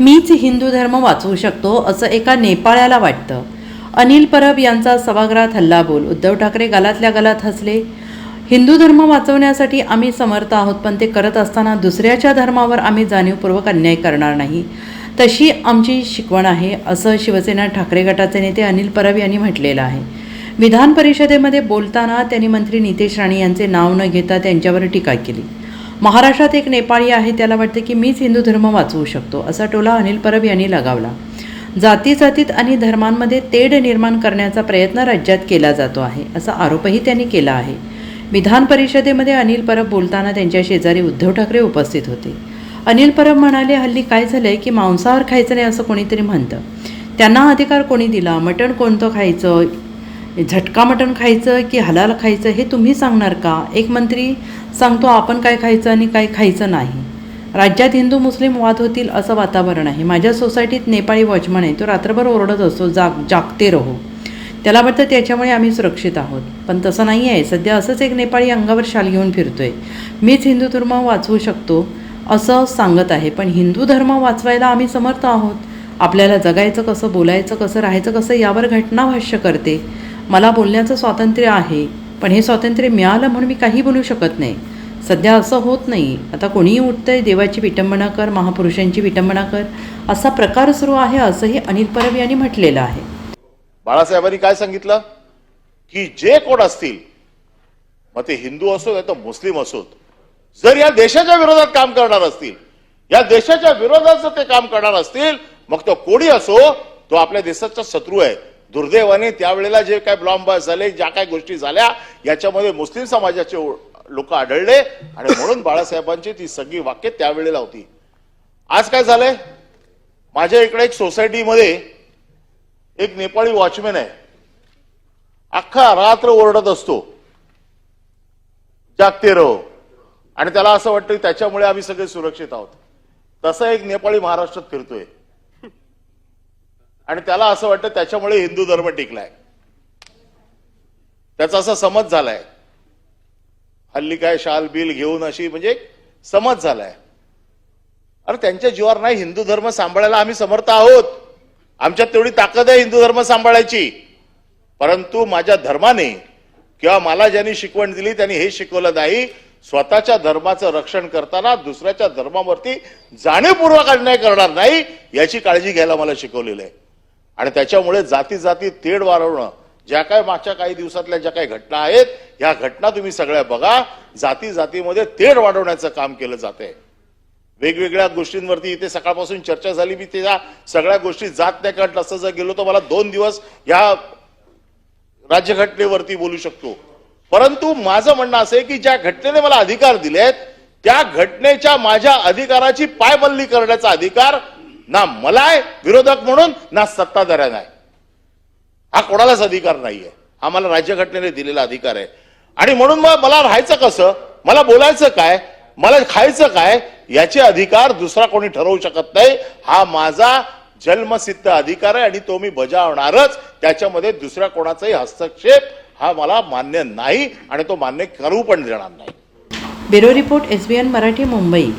मीच हिंदू धर्म वाचवू शकतो असं एका नेपाळ्याला वाटतं. अनिल परब यांचा सभागृहात हल्लाबोल उद्धव ठाकरे गालातल्या गालात हसले. हिंदू धर्म वाचवण्यासाठी आम्ही समर्थ आहोत पण ते करत असताना दुसऱ्याच्या धर्मावर आम्ही जाणीवपूर्वक अन्याय करणार नाही. तशी आमची शिकवण आहे असं शिवसेना ठाकरे गटाचे नेते अनिल परब यांनी म्हटलेलं आहे. विधान परिषदेमध्ये बोलताना त्यांनी मंत्री नितेश राणे यांचे नाव न घेता त्यांच्यावर टीका केली. महाराष्ट्रात एक नेपाळी आहे त्याला वाटते की मीच हिंदू धर्म वाचवू शकतो असा टोला अनिल परब यांनी लगावला. जाती जातीत आणि धर्मांमध्ये तेढ निर्माण करण्याचा प्रयत्न राज्यात केला जातो आहे असा आरोपही त्यांनी केला आहे. विधान परिषदेमध्ये अनिल परब बोलताना त्यांच्या शेजारी उद्धव ठाकरे उपस्थित होते. अनिल परब म्हणाले हल्ली काय झालंय की मांसाहार खायचं नाही असं कोणीतरी म्हणतं. त्यांना अधिकार कोणी दिला? मटण कोणतं खायचं? झटका मटण खायचं की हलाल खायचं हे तुम्ही सांगणार का? एक मंत्री सांगतो आपण काय खायचं आणि काय खायचं नाही. राज्यात हिंदू मुस्लिम वाद होतील असं वातावरण आहे. माझ्या सोसायटीत नेपाळी वॉचमन आहे. तो रात्रभर ओरडत असतो जाग जागते रहो. त्याला वाटतं त्याच्यामुळे आम्ही सुरक्षित आहोत. पण तसं नाही आहे. सध्या असंच एक नेपाळी अंगावर शाल घेऊन फिरतोय. मीच हिंदू धर्म वाचवू शकतो असं सांगत आहे. पण हिंदू धर्म वाचवायला आम्ही समर्थ आहोत. आपल्याला जगायचं कसं बोलायचं कसं राहायचं कसं यावर घटना भाष्य करते. मला बोलण्याचं स्वातंत्र्य आहे पण हे स्वातंत्र्य मिळालं म्हणून मी काही बोलू शकत नाही. सध्या असं होत नाही. आता कोणीही उठतंय देवाची विटंबना कर महापुरुषांची विटंबना कर असा प्रकार सुरू आहे असंही अनिल परब यांनी म्हटलेलं आहे. बाळासाहेबांनी काय सांगितलं? की जे कोण असतील मग ते हिंदू असो नाही तर मुस्लिम असोत जर या देशाच्या विरोधात काम करणार असतील या देशाच्या विरोधात जर ते काम करणार असतील मग तो कोणी असो तो आपल्या देशाचा शत्रू आहे. दुर्दैवाने त्यावेळेला जे काय ब्लॉम्ब झाले ज्या काय गोष्टी झाल्या याच्यामध्ये मुस्लिम समाजाचे लोक आढळले आणि म्हणून बाळासाहेबांची ती सगळी वाक्य त्यावेळेला होती. आज काय झालंय? माझ्या इकडे एक सोसायटीमध्ये एक नेपाळी वॉचमॅन आहे. अख्खा रात्र ओरडत असतो. जागते रहो. आणि त्याला असं वाटतं त्याच्यामुळे आम्ही सगळे सुरक्षित आहोत. तसा एक नेपाळी महाराष्ट्रात फिरतोय. आणि त्याला असं वाटतं त्याच्यामुळे हिंदू धर्म टिकलाय. त्याचा असा समज झालाय. हल्ली काय शाल बिल घेऊन अशी म्हणजे समज झालाय. अरे त्यांच्या जीवावर नाही हिंदू धर्म सांभाळायला आम्ही समर्थ आहोत. आमच्यात तेवढी ताकद आहे हिंदू धर्म सांभाळायची. परंतु माझ्या धर्माने किंवा मला ज्यांनी शिकवण दिली त्यांनी हे शिकवलं नाही. स्वतःच्या धर्माचं रक्षण करताना दुसऱ्याच्या धर्मावरती जाणीवपूर्वक अन्याय करणार नाही याची काळजी घ्यायला मला शिकवलेलं आहे. आणि त्याच्यामुळे जाती जाती तेढ वाढवणं ज्या काय मागच्या काही दिवसातल्या ज्या काही घटना आहेत ह्या घटना तुम्ही सगळ्या बघा. जाती जातीमध्ये तेढ वाढवण्याचं काम केलं जात आहे वेगवेगळ्या गोष्टींवरती इथे सकाळपासून चर्चा झाली. मी त्या सगळ्या गोष्टी जात नाही कारण तसं जर गेलो तर मला दोन दिवस या राज्यघटनेवरती बोलू शकतो. परंतु माझं म्हणणं असं आहे की ज्या घटनेने मला अधिकार दिले आहेत त्या घटनेच्या माझ्या अधिकाराची पायबल्ली करण्याचा अधिकार ना मला आहे विरोधक म्हणून ना सत्ताधाऱ्यांना आहे हा कोणालाच अधिकार नाहीये. हा मला राज्यघटनेने दिलेला अधिकार आहे. आणि म्हणून मग मला राहायचं कसं? मला बोलायचं काय? मला खायचं काय? याचे अधिकार दुसरा कोणी ठरवू शकत नाही. हा माझा जन्मसिद्ध अधिकार आहे आणि तो मी बजावणारच. त्याच्यामध्ये दुसऱ्या कोणाचाही हस्तक्षेप हा मला मान्य नाही आणि तो मान्य करू पण देणार नाही. Bureau report S B N Marathi Mumbai.